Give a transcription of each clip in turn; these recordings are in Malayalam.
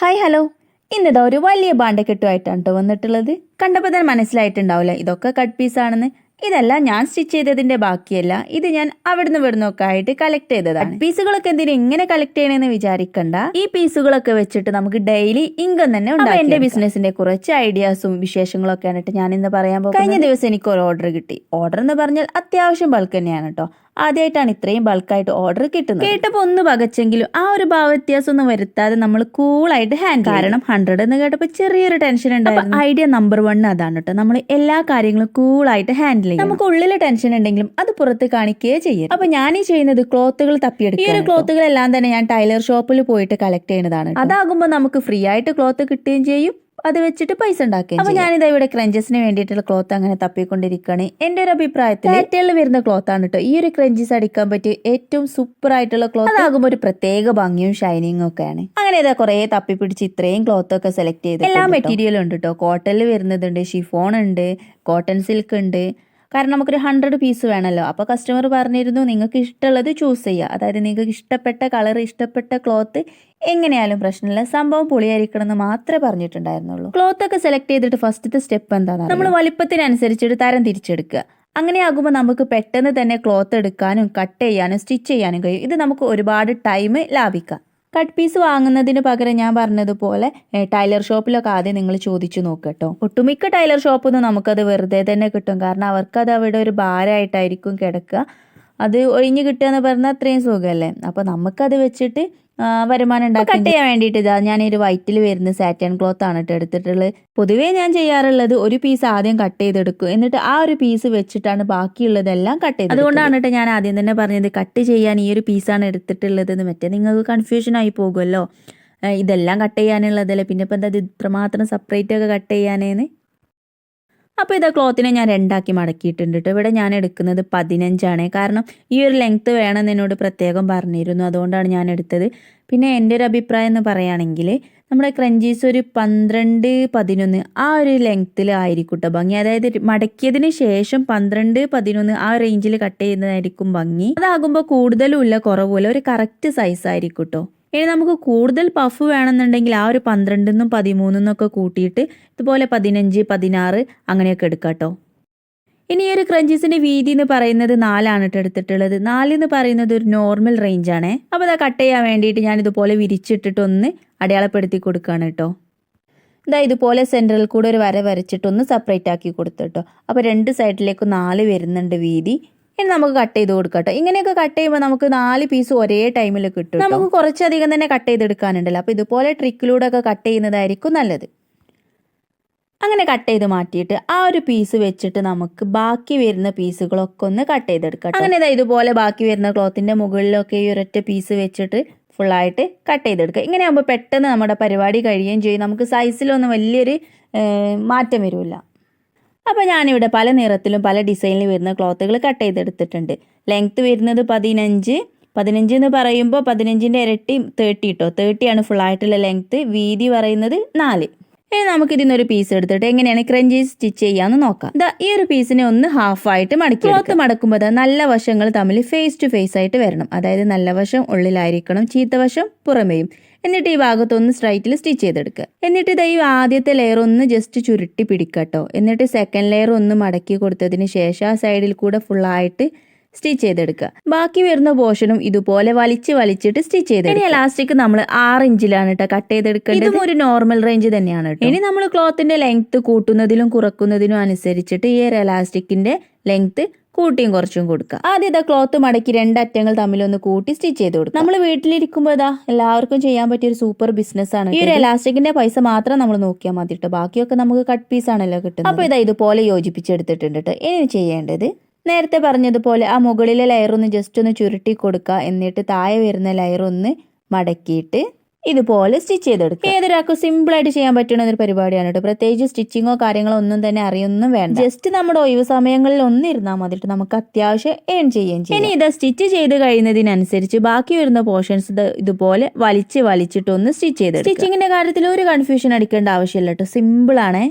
ഹായ് ഹലോ ഇന്നിതാ ഒരു വലിയ ബാണ്ടക്കെട്ടുമായിട്ടാണ് കേട്ടോ വന്നിട്ടുള്ളത്. കണ്ടപ്പോൾ തന്നെ മനസ്സിലായിട്ടുണ്ടാവില്ല ഇതൊക്കെ കട്ട് പീസ് ആണെന്ന്. ഇതല്ല ഞാൻ സ്റ്റിച്ച് ചെയ്തതിന്റെ ബാക്കിയല്ല ഇത് ഞാൻ അവിടുന്ന് ഇവിടുന്ന് ഒക്കെ ആയിട്ട് കളക്ട് ചെയ്തതാണ് പീസുകളൊക്കെ എന്തിനും ഇങ്ങനെ കളക്ട് ചെയ്യണമെന്ന് വിചാരിക്കണ്ട. ഈ പീസുകളൊക്കെ വെച്ചിട്ട് നമുക്ക് ഡെയിലി ഇൻകം തന്നെ ഉണ്ടാകും എന്റെ ബിസിനസിന്റെ കുറച്ച് ഐഡിയാസും വിശേഷങ്ങളൊക്കെയാണ് കേട്ടോ ഞാൻ ഇന്ന് പറയാൻ പോകുന്നത്. കഴിഞ്ഞ ദിവസം എനിക്ക് ഒരു ഓർഡർ കിട്ടി. ഓർഡർ എന്ന് പറഞ്ഞാൽ അത്യാവശ്യം ബൾക്ക് തന്നെയാണ് കേട്ടോ ആദ്യമായിട്ടാണ് ഇത്രയും ബൾക്കായിട്ട് ഓർഡർ കിട്ടുന്നത്. കേട്ടപ്പോൾ ഒന്ന് പകച്ചെങ്കിലും ആ ഒരു ഭാവവ്യത്യാസം ഒന്നും വരുത്താതെ നമ്മൾ കൂളായിട്ട് ഹാൻഡ് കാരണം ഹൺഡ്രഡ് എന്ന് കേട്ടപ്പോൾ ചെറിയൊരു ടെൻഷൻ ഉണ്ടായിരുന്നു. ഐഡിയ നമ്പർ വൺ അതാണ് കേട്ടോ നമ്മൾ എല്ലാ കാര്യങ്ങളും കൂളായിട്ട് ഹാൻഡിൽ ചെയ്യും നമുക്ക് ഉള്ളിൽ ടെൻഷൻ ഉണ്ടെങ്കിലും അത് പുറത്ത് കാണിക്കുകയേ ചെയ്യും അപ്പൊ ഞാൻ ഈ ചെയ്യുന്നത് ക്ലോത്തുകൾ തപ്പിയെടുക്കും ഈ ഒരു ക്ലോത്തുകളെല്ലാം തന്നെ ഞാൻ ടൈലർ ഷോപ്പിൽ പോയിട്ട് കളക്ട് ചെയ്യുന്നതാണ് അതാകുമ്പോൾ നമുക്ക് ഫ്രീ ആയിട്ട് ക്ലോത്ത് കിട്ടുകയും ചെയ്യും. അത് വെച്ചിട്ട് പൈസ ഉണ്ടാക്കുക അപ്പൊ ഞാനിതാ ഇവിടെ ക്രഞ്ചസിന് വേണ്ടിയിട്ടുള്ള ക്ലോത്ത് അങ്ങനെ തപ്പിക്കൊണ്ടിരിക്കുകയാണ് എന്റെ ഒരു അഭിപ്രായത്തിൽ ഏറ്റവും വരുന്ന ക്ലോത്ത് ആണ് കേട്ടോ ഈ ഒരു ക്രഞ്ചസ് അടിക്കാൻ പറ്റിയ ഏറ്റവും സൂപ്പർ ആയിട്ടുള്ള ക്ലോത്ത് അതാകുമ്പോൾ ഒരു പ്രത്യേക ഭംഗിയും ഷൈനിങ്ങും ഒക്കെയാണ്. അങ്ങനെ ഇതാ കുറെ തപ്പി പിടിച്ച് ഇത്രയും ക്ലോത്ത് ഒക്കെ സെലക്ട് ചെയ്ത് എല്ലാ മെറ്റീരിയലും ഉണ്ട് കേട്ടോ കോട്ടണിൽ വരുന്നതുണ്ട് ഷിഫോൺ ഉണ്ട് കോട്ടൺ സിൽക്ക് ഉണ്ട്. കാരണം നമുക്കൊരു ഹൺഡ്രഡ് പീസ് വേണമല്ലോ അപ്പോൾ കസ്റ്റമർ പറഞ്ഞിരുന്നു നിങ്ങൾക്ക് ഇഷ്ടമുള്ളത് ചൂസ് ചെയ്യുക അതായത് നിങ്ങൾക്ക് ഇഷ്ടപ്പെട്ട കളർ ഇഷ്ടപ്പെട്ട ക്ലോത്ത് എങ്ങനെയായാലും പ്രശ്നമില്ല. സംഭവം പൊളിയായിരിക്കണം എന്ന് മാത്രമേ പറഞ്ഞിട്ടുണ്ടായിരുന്നുള്ളൂ. ക്ലോത്ത് ഒക്കെ സെലക്ട് ചെയ്തിട്ട് ഫസ്റ്റത്തെ സ്റ്റെപ്പ് എന്താണ് നമ്മൾ വലിപ്പത്തിനനുസരിച്ചിട്ട് തരം തിരിച്ചെടുക്കുക. അങ്ങനെ ആകുമ്പോൾ നമുക്ക് പെട്ടെന്ന് തന്നെ ക്ലോത്ത് എടുക്കാനും കട്ട് ചെയ്യാനും സ്റ്റിച്ച് ചെയ്യാനും കഴിയും. ഇത് നമുക്ക് ഒരുപാട് ടൈം ലാഭിക്കാം. കട്ട് പീസ് വാങ്ങുന്നതിന് പകരം ഞാൻ പറഞ്ഞതുപോലെ ടൈലർ ഷോപ്പിലൊക്കെ ആദ്യം നിങ്ങൾ ചോദിച്ചു നോക്കട്ടോ. ഒട്ടുമിക്ക ടൈലർ ഷോപ്പിൽ നിന്ന് നമുക്കത് വെറുതെ തന്നെ കിട്ടും. കാരണം അവർക്കത് അവിടെ ഒരു ഭാരമായിട്ടായിരിക്കും കിടക്കുക. അത് ഒഴിഞ്ഞു കിട്ടുക എന്ന് പറഞ്ഞാൽ അത്രയും സുഖമല്ലേ? അപ്പോൾ നമുക്കത് വെച്ചിട്ട് വരുമാനം ഉണ്ടാക്കി കട്ട് ചെയ്യാൻ വേണ്ടിയിട്ട് ഇതാ ഞാൻ ഒരു വൈറ്റിൽ വരുന്ന സാറ്റൻ ക്ലോത്ത് ആണ് കേട്ടോ എടുത്തിട്ടുള്ളത്. പൊതുവേ ഞാൻ ചെയ്യാറുള്ളത് ഒരു പീസ് ആദ്യം കട്ട് ചെയ്തെടുക്കും. എന്നിട്ട് ആ ഒരു പീസ് വെച്ചിട്ടാണ് ബാക്കിയുള്ളതെല്ലാം കട്ട് ചെയ്ത് അതുകൊണ്ടാണ് കേട്ടോ ഞാൻ ആദ്യം തന്നെ പറഞ്ഞത് കട്ട് ചെയ്യാൻ ഈ ഒരു പീസാണ് എടുത്തിട്ടുള്ളത് എന്ന് മറ്റേ നിങ്ങൾക്ക് കൺഫ്യൂഷൻ ആയി പോകുമല്ലോ. ഇതെല്ലാം കട്ട് ചെയ്യാനുള്ളതല്ലേ? പിന്നെ ഇപ്പം എന്താ ഇത് ഇത്രമാത്രം സെപ്പറേറ്റ് ഒക്കെ കട്ട് ചെയ്യാനേന്ന്? അപ്പോൾ ഇതാ ക്ലോത്തിനെ ഞാൻ രണ്ടാക്കി മടക്കിയിട്ടുണ്ട് കേട്ടോ ഇവിടെ ഞാൻ എടുക്കുന്നത് പതിനഞ്ചാണ്. കാരണം ഈ ഒരു ലെങ്ത്ത് വേണമെന്ന് എന്നോട് പ്രത്യേകം പറഞ്ഞിരുന്നു. അതുകൊണ്ടാണ് ഞാൻ എടുത്തത്. പിന്നെ എന്റെ ഒരു അഭിപ്രായം എന്ന് പറയുകയാണെങ്കിൽ നമ്മുടെ ക്രഞ്ചീസ് ഒരു പന്ത്രണ്ട് പതിനൊന്ന് ആ ഒരു ലെങ്ത്തിൽ ആയിരിക്കും കേട്ടോ ഭംഗി. അതായത് മടക്കിയതിന് ശേഷം പന്ത്രണ്ട് പതിനൊന്ന് ആ റേഞ്ചിൽ കട്ട് ചെയ്യുന്നതായിരിക്കും ഭംഗി. അതാകുമ്പോൾ കൂടുതലും ഇല്ല കുറവുമില്ല ഒരു കറക്റ്റ് സൈസ് ആയിരിക്കും കേട്ടോ ഇനി നമുക്ക് കൂടുതൽ പഫ് വേണമെന്നുണ്ടെങ്കിൽ ആ ഒരു പന്ത്രണ്ടെന്നും പതിമൂന്നിന്നും ഒക്കെ കൂട്ടിയിട്ട് ഇതുപോലെ പതിനഞ്ച് പതിനാറ് അങ്ങനെയൊക്കെ എടുക്കാം കേട്ടോ. ഇനി ഈ ഒരു ക്രഞ്ചീസിന്റെ വീതി എന്ന് പറയുന്നത് നാലാണ് കേട്ടോ എടുത്തിട്ടുള്ളത്. നാല് എന്ന് പറയുന്നത് ഒരു നോർമൽ റേഞ്ച് ആണേ. അപ്പോൾ അത് കട്ട് ചെയ്യാൻ വേണ്ടിയിട്ട് ഞാൻ ഇതുപോലെ വിരിച്ചിട്ടിട്ടൊന്ന് അടയാളപ്പെടുത്തി കൊടുക്കുകയാണ് കേട്ടോ. ഇതാ ഇതുപോലെ സെന്ററിൽ കൂടെ ഒരു വര വരച്ചിട്ടൊന്ന് സെപ്പറേറ്റ് ആക്കി കൊടുത്തു കേട്ടോ. അപ്പോൾ രണ്ട് സൈഡിലേക്ക് നാല് വരുന്നുണ്ട് വീതി. ഇനി നമുക്ക് കട്ട് ചെയ്ത് കൊടുക്കാം കേട്ടോ ഇങ്ങനെയൊക്കെ കട്ട് ചെയ്യുമ്പോൾ നമുക്ക് നാല് പീസ് ഒരേ ടൈമിൽ കിട്ടും നമുക്ക് കുറച്ചധികം തന്നെ കട്ട് ചെയ്തെടുക്കാനുണ്ടല്ലോ അപ്പോൾ ഇതുപോലെ ട്രിക്കിലൂടെ ഒക്കെ കട്ട് ചെയ്യുന്നതായിരിക്കും നല്ലത്. അങ്ങനെ കട്ട് ചെയ്ത് മാറ്റിയിട്ട് ആ ഒരു പീസ് വെച്ചിട്ട് നമുക്ക് ബാക്കി വരുന്ന പീസുകളൊക്കെ ഒന്ന് കട്ട് ചെയ്തെടുക്കാം. അങ്ങനെ ഇതാ ഇതുപോലെ ബാക്കി വരുന്ന ക്ലോത്തിന്റെ മുകളിലൊക്കെ ഈ ഒരൊറ്റ പീസ് വെച്ചിട്ട് ഫുള്ളായിട്ട് കട്ട് ചെയ്തെടുക്കുക ഇങ്ങനെ ആകുമ്പോൾ പെട്ടെന്ന് നമ്മുടെ പരിപാടി കഴിയുകയും ചെയ്യും. നമുക്ക് സൈസിലൊന്നും വലിയൊരു മാറ്റം വരില്ല. അപ്പോൾ ഞാനിവിടെ പല നിറത്തിലും പല ഡിസൈനിലും വരുന്ന ക്ലോത്തുകൾ കട്ട് ചെയ്തെടുത്തിട്ടുണ്ട്. ലെങ്ത്ത് വരുന്നത് പതിനഞ്ച്. പതിനഞ്ച് എന്ന് പറയുമ്പോൾ പതിനഞ്ചിന്റെ ഇരട്ടി തേർട്ടി ഇട്ടോ തേർട്ടിയാണ് ഫുള്ളായിട്ടുള്ള ലെങ്ത്ത് വീതി പറയുന്നത് നാല്. ഇനി നമുക്ക് ഇതിന്നൊരു പീസ് എടുത്തിട്ട് എങ്ങനെയാണ് ക്രഞ്ചി സ്റ്റിച്ച് ചെയ്യാന്ന് നോക്കാം. ദാ ഈ ഒരു പീസിനെ ഒന്ന് ഹാഫായിട്ട് മടക്കി ക്ലോത്ത് മടക്കുമ്പോൾ നല്ല വശങ്ങൾ തമ്മിൽ ഫേസ് ടു ഫേസ് ആയിട്ട് വരണം. അതായത് നല്ല വശം ഉള്ളിലായിരിക്കണം ചീത്ത വശം പുറമേയും. എന്നിട്ട് ഈ ഭാഗത്തൊന്ന് സ്ട്രൈറ്റിൽ സ്റ്റിച്ച് ചെയ്തെടുക്കുക എന്നിട്ട് ഇതാ ഈ ആദ്യത്തെ ലെയർ ഒന്ന് ജസ്റ്റ് ചുരുട്ടി പിടിക്കട്ടോ. എന്നിട്ട് സെക്കൻഡ് ലെയർ ഒന്ന് മടക്കി കൊടുത്തതിന് ശേഷം ആ സൈഡിൽ കൂടെ ഫുള്ളായിട്ട് സ്റ്റിച്ച് ചെയ്തെടുക്കുക. ബാക്കി വരുന്ന പോർഷനും ഇതുപോലെ വലിച്ച് വലിച്ചിട്ട് സ്റ്റിച്ച് ചെയ്ത് ഇനി എലാസ്റ്റിക് നമ്മൾ ആറ് ഇഞ്ചിലാണ് കേട്ടോ കട്ട് ചെയ്തെടുക്കേണ്ടത്. ഇതും ഒരു നോർമൽ റേഞ്ച് തന്നെയാണ് കേട്ടോ ഇനി നമ്മൾ ക്ലോത്തിന്റെ ലെങ്ത് കൂട്ടുന്നതിലും കുറക്കുന്നതിനും അനുസരിച്ചിട്ട് ഈ ഒരു എലാസ്റ്റിക്കിന്റെ ലെങ്ത് കൂട്ടിയും കുറച്ചും കൊടുക്കുക. ആദ്യം ഇതാ ക്ലോത്ത് മടക്കി രണ്ടറ്റങ്ങൾ തമ്മിലൊന്ന് കൂട്ടി സ്റ്റിച്ച് ചെയ്ത് കൊടുക്കുക. നമ്മൾ വീട്ടിലിരിക്കുമ്പോൾ ഇതാ എല്ലാവർക്കും ചെയ്യാൻ പറ്റിയ ഒരു സൂപ്പർ ബിസിനസ് ആണ് ഈ ഒരു എലാസ്റ്റിക്കിന്റെ പൈസ മാത്രം നമ്മൾ നോക്കിയാൽ മതി കേട്ടോ ബാക്കിയൊക്കെ നമുക്ക് കട്ട് പീസ് ആണല്ലോ കിട്ടുന്നത്. അപ്പൊ ഇതാ ഇതുപോലെ യോജിപ്പിച്ചെടുത്തിട്ടുണ്ട് കേട്ടോ ഇനി ചെയ്യേണ്ടത് നേരത്തെ പറഞ്ഞതുപോലെ ആ മുകളിലെ ലെയർ ഒന്ന് ജസ്റ്റ് ഒന്ന് ചുരുട്ടി കൊടുക്കുക. എന്നിട്ട് താഴെ വരുന്ന ലെയർ ഒന്ന് മടക്കിയിട്ട് ഇതുപോലെ സ്റ്റിച്ച് ചെയ്തെടുക്കുക. ഏതൊരാൾക്ക് സിമ്പിൾ ആയിട്ട് ചെയ്യാൻ പറ്റുന്ന ഒരു പരിപാടിയാണ് കേട്ടോ. പ്രത്യേകിച്ച് സ്റ്റിച്ചിങ്ങോ കാര്യങ്ങളോ ഒന്നും തന്നെ അറിയൊന്നും വേണ്ട. ജസ്റ്റ് നമ്മുടെ ഒഴിവ് സമയങ്ങളിൽ ഒന്ന് ഇരുന്നാൽ മതി നമുക്ക് അത്യാവശ്യം ഏൺ ചെയ്യുകയും ചെയ്യും. ഇനി ഇത് സ്റ്റിച്ച് ചെയ്ത് കഴിയുന്നതിനനുസരിച്ച് ബാക്കി വരുന്ന പോർഷൻസ് ഇതുപോലെ വലിച്ച് വലിച്ചിട്ട് ഒന്ന് സ്റ്റിച്ച് ചെയ്ത് സ്റ്റിച്ചിങ്ങിന്റെ കാര്യത്തിൽ ഒരു കൺഫ്യൂഷൻ അടിക്കേണ്ട ആവശ്യമില്ല കേട്ടോ. സിമ്പിൾ ആണേ.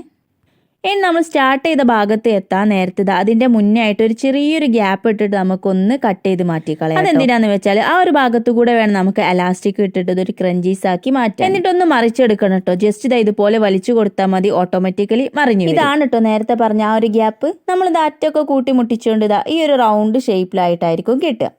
ഇനി നമ്മൾ സ്റ്റാർട്ട് ചെയ്ത ഭാഗത്ത് എത്താൻ നേരത്തെ ദാ അതിന്റെ മുന്നേ ആയിട്ട് ഒരു ചെറിയൊരു ഗ്യാപ്പ് ഇട്ടിട്ട് നമുക്കൊന്ന് കട്ട് ചെയ്ത് മാറ്റി കളയാം അതെന്തിനാന്ന് വെച്ചാൽ ആ ഒരു ഭാഗത്ത് കൂടെ വേണം നമുക്ക് എലാസ്റ്റിക് ഇട്ടിട്ട് ഒരു ക്രഞ്ചീസ് ആക്കി മാറ്റാം എന്നിട്ടൊന്ന് മറിച്ചെടുക്കണം കേട്ടോ. ജസ്റ്റ് ഇതാ ഇതുപോലെ വലിച്ചു കൊടുത്താൽ മതി ഓട്ടോമാറ്റിക്കലി മറിഞ്ഞു. ഇതാണ് കേട്ടോ നേരത്തെ പറഞ്ഞ ആ ഒരു ഗ്യാപ്പ് നമ്മൾ ദാറ്റൊക്കെ കൂട്ടി മുട്ടിച്ചുകൊണ്ട് ഇതാ ഈ ഒരു റൗണ്ട് ഷേപ്പിലായിട്ടായിരിക്കും കിട്ടുക.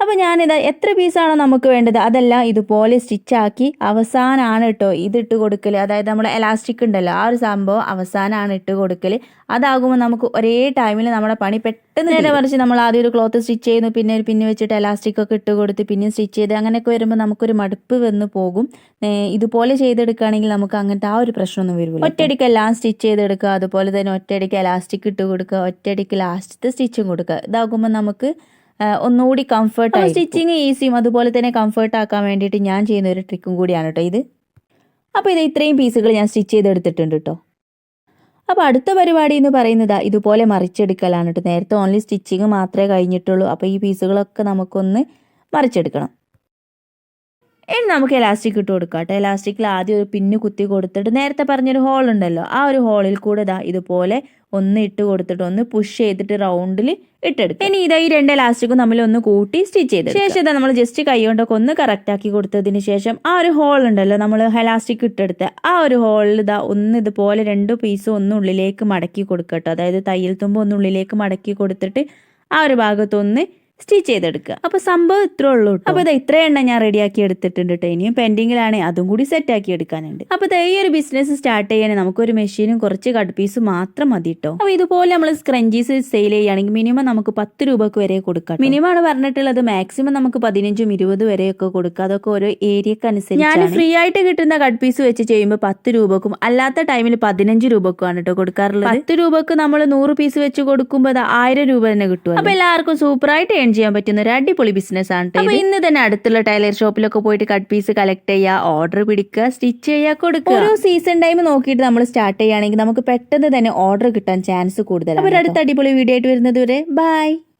അപ്പോൾ ഞാനിത് എത്ര പീസാണോ നമുക്ക് വേണ്ടത്? അതെല്ലാം ഇതുപോലെ സ്റ്റിച്ചാക്കി അവസാനമാണ് കേട്ടോ ഇതിട്ട് കൊടുക്കൽ അതായത് നമ്മൾ എലാസ്റ്റിക് ഉണ്ടല്ലോ ആ ഒരു സംഭവം അവസാനമാണ് ഇട്ട് കൊടുക്കൽ അതാകുമ്പോൾ നമുക്ക് ഒരേ ടൈമിൽ നമ്മുടെ പണി പെട്ടെന്ന് നേരെ മറിച്ച് നമ്മൾ ആദ്യം ഒരു ക്ലോത്ത് സ്റ്റിച്ച് ചെയ്യുന്നു പിന്നെ ഒരു പിന്നെ വെച്ചിട്ട് എലാസ്റ്റിക് ഒക്കെ ഇട്ട് കൊടുത്ത് പിന്നെ സ്റ്റിച്ച് ചെയ്ത് അങ്ങനെയൊക്കെ വരുമ്പോൾ നമുക്കൊരു മടുപ്പ് വന്ന് പോകും. ഇതുപോലെ ചെയ്തെടുക്കുകയാണെങ്കിൽ നമുക്ക് അങ്ങനത്തെ ആ ഒരു പ്രശ്നമൊന്നും വരില്ല ഒറ്റയടിക്ക് എല്ലാം സ്റ്റിച്ച് ചെയ്തെടുക്കുക അതുപോലെ തന്നെ ഒറ്റയടിക്ക് എലാസ്റ്റിക് ഇട്ട് കൊടുക്കുക ഒറ്റയടിക്ക് ലാസ്റ്റത്തെ സ്റ്റിച്ചും കൊടുക്കുക. ഇതാകുമ്പോൾ നമുക്ക് ഒന്നുകൂടി കംഫർട്ട് സ്റ്റിച്ചിങ് ഈസിയും അതുപോലെ തന്നെ കംഫർട്ട് ആക്കാൻ വേണ്ടിയിട്ട് ഞാൻ ചെയ്യുന്ന ഒരു ട്രിക്കും കൂടിയാണ് കേട്ടോ ഇത്. അപ്പോൾ ഇത് ഇത്രയും പീസുകൾ ഞാൻ സ്റ്റിച്ച് ചെയ്തെടുത്തിട്ടുണ്ട് കേട്ടോ. അപ്പോൾ അടുത്ത പരിപാടി എന്ന് പറയുന്നത് ഇതുപോലെ മറിച്ചെടുക്കലാണ് കേട്ടോ. നേരത്തെ ഓൺലി സ്റ്റിച്ചിങ് മാത്രമേ കഴിഞ്ഞിട്ടുള്ളൂ. അപ്പോൾ ഈ പീസുകളൊക്കെ നമുക്കൊന്ന് മറിച്ചെടുക്കണം. ഇനി നമുക്ക് എലാസ്റ്റിക് ഇട്ട് കൊടുക്കാം കേട്ടോ എലാസ്റ്റിക്കിൽ ആദ്യം ഒരു പിന്ന് കുത്തി കൊടുത്തിട്ട് നേരത്തെ പറഞ്ഞൊരു ഹോൾ ഉണ്ടല്ലോ. ആ ഒരു ഹോളിൽ കൂടെ ഇതാ ഇതുപോലെ ഒന്ന് ഇട്ട് കൊടുത്തിട്ട് ഒന്ന് പുഷ് ചെയ്തിട്ട് റൗണ്ടിൽ ഇട്ടെടുക്കും ഇനി ഇതാ ഈ രണ്ട് എലാസ്റ്റിക്കും തമ്മിൽ ഒന്ന് കൂട്ടി സ്റ്റിച്ച് ചെയ്ത് ശേഷം ഇതാ നമ്മൾ ജസ്റ്റ് കൈ കൊണ്ടൊക്കെ ഒന്ന് കറക്റ്റ് ആക്കി കൊടുത്തതിന് ശേഷം ആ ഒരു ഹോൾ ഉണ്ടല്ലോ നമ്മൾ എലാസ്റ്റിക് ഇട്ടെടുത്ത്. ആ ഒരു ഹോളിൽ ഇതാ ഒന്ന് ഇതുപോലെ രണ്ട് പീസ് ഒന്ന് ഉള്ളിലേക്ക് മടക്കി കൊടുക്കട്ടോ. അതായത് തയ്യൽ തുമ്പ് ഒന്ന് ഉള്ളിലേക്ക് മടക്കി കൊടുത്തിട്ട് ആ ഒരു ഭാഗത്തൊന്ന് സ്റ്റിച്ച് ചെയ്തെടുക്കുക. അപ്പൊ സംഭവം ഇത്രേ ഉള്ളൂ. അപ്പൊ ഇത് ഇത്ര എണ്ണം ഞാൻ റെഡിയാക്കി എടുത്തിട്ടുണ്ട് കേട്ടോ ഇനിയും. പെൻഡിങ്ങിലാണ് അതും കൂടി സെറ്റ് ആക്കി എടുക്കാനുണ്ട്. അപ്പൊ ഈ ഒരു ബിസിനസ് സ്റ്റാർട്ട് ചെയ്യാൻ നമുക്കൊരു മെഷീനും കുറച്ച് കട്ട് പീസും മാത്രം മതി കേട്ടോ അപ്പൊ ഇതുപോലെ നമ്മൾ സ്ക്രഞ്ചീസ് സെയിൽ ചെയ്യുകയാണെങ്കിൽ മിനിമം നമുക്ക് പത്ത് രൂപക്ക് വരെ കൊടുക്കാം മിനിമം ആണ് പറഞ്ഞിട്ടുള്ളത് മാക്സിമം നമുക്ക് പതിനഞ്ചും ഇരുപത് വരെയൊക്കെ കൊടുക്കാം. അതൊക്കെ ഓരോ ഏരിയക്ക് അനുസരിച്ച് ഞാൻ ഫ്രീ ആയിട്ട് കിട്ടുന്ന കട്ട് പീസ് വെച്ച് ചെയ്യുമ്പോൾ പത്ത് രൂപക്കും അല്ലാത്ത ടൈമിൽ പതിനഞ്ച് രൂപക്കുമാണ് കേട്ടോ കൊടുക്കാറുള്ളത്. പത്ത് രൂപക്ക് നമ്മൾ നൂറ് പീസ് വെച്ച് കൊടുക്കുമ്പോൾ അത് ആയിരം രൂപ തന്നെ കിട്ടും അപ്പൊ എല്ലാവർക്കും സൂപ്പറായിട്ട് ഏൺ ചെയ്യാൻ പറ്റുന്ന ഒരു അടിപൊളി ബിസിനസ് ആണ് അപ്പൊ ഇന്ന് തന്നെ അടുത്തുള്ള ടൈലർ ഷോപ്പിലൊക്കെ പോയിട്ട് കട്ട് പീസ് കളക്ട് ചെയ്യുക ഓർഡർ പിടിക്കുക സ്റ്റിച്ച് ചെയ്യുക കൊടുക്കുക. ഓരോ സീസൺ ടൈം നോക്കിയിട്ട് നമ്മൾ സ്റ്റാർട്ട് ചെയ്യുകയാണെങ്കിൽ നമുക്ക് പെട്ടെന്ന് തന്നെ ഓർഡർ കിട്ടാൻ ചാൻസ് കൂടുതലാണ് ഒരു അടുത്ത അടിപൊളി വീഡിയോ ആയിട്ട് വരുന്നത് വരെ ബൈ